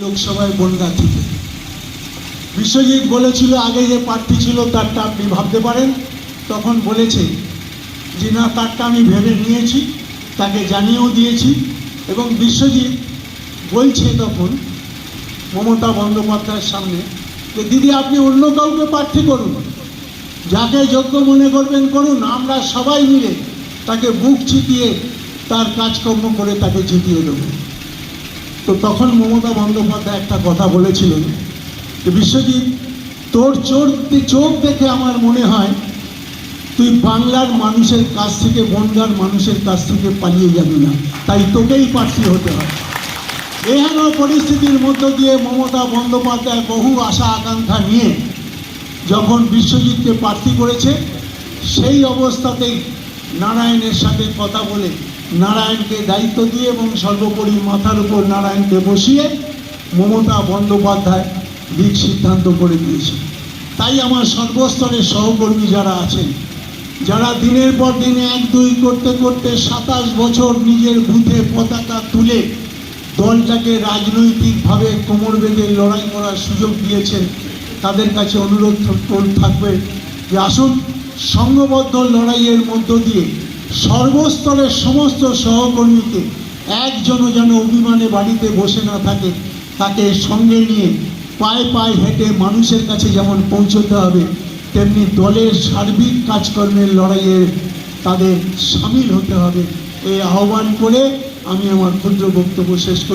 লোকসভায় বনগা থেকে। বিশ্বজিৎ বলেছিল আগে যে প্রার্থী ছিল তারটা আপনি ভাবতে পারেন। তখন বলেছে যে, না, তারটা আমি ভেবে নিয়েছি, তাকে জানিয়েও দিয়েছি। এবং বিশ্বজিৎ বলছে তখন মমতা বন্দ্যোপাধ্যায়ের সামনে যে, দিদি, আপনি অন্য কাউকে প্রার্থী করুন। যাকে যোগ্য মনে করবেন, করুন। আমরা সবাই মিলে তাকে বুক চিতিয়ে তার কাজকর্ম করে তাকে জিতিয়ে দেবো। তো তখন মমতা বন্দ্যোপাধ্যায় একটা কথা বলেছিলেন যে, বিশ্বজিৎ, তোর চোর চোখ দেখে আমার মনে হয় তুই বাংলার মানুষের কাছ থেকে, বনগার মানুষের কাছ থেকে পালিয়ে যাবি না। তাই তোকেই প্রার্থী হতে হয়। এহেন পরিস্থিতির মধ্য দিয়ে মমতা বন্দ্যোপাধ্যায় বহু আশা আকাঙ্ক্ষা নিয়ে যখন বিশ্বজিৎকে প্রার্থী করেছে, সেই অবস্থাতেই নারায়ণের সাথে কথা বলে নারায়ণকে দায়িত্ব দিয়ে এবং সর্বোপরি মাথার উপর নারায়ণকে বসিয়ে মমতা বন্দ্যোপাধ্যায় দিক সিদ্ধান্ত করে দিয়েছে। তাই আমার সর্বস্তরের সহকর্মী যারা আছেন, যারা দিনের পর দিন এক দুই করতে করতে সাতাশ বছর নিজের বুথে পতাকা তুলে দলটাকে রাজনৈতিকভাবে কোমর বেঁধে লড়াই করার সুযোগ দিয়েছেন, তাদের কাছে অনুরোধ থাক- থাকবে যে আসুন সংঘবদ্ধ লড়াইয়ের মধ্য দিয়ে সর্বস্তরের সমস্ত সহকর্মীকে একজনও যেন অভিমানে বাড়িতে বসে না থাকে, তাকে সঙ্গে নিয়ে পায়ে পায়ে হেঁটে মানুষের কাছে যেমন পৌঁছতে হবে, তেমনি দলের সার্বিক কাজকর্মের লড়াইয়ে তাদের সামিল হতে হবে। এই আহ্বান করে আমি আমার ক্ষুদ্র বক্তব্য শেষ করি।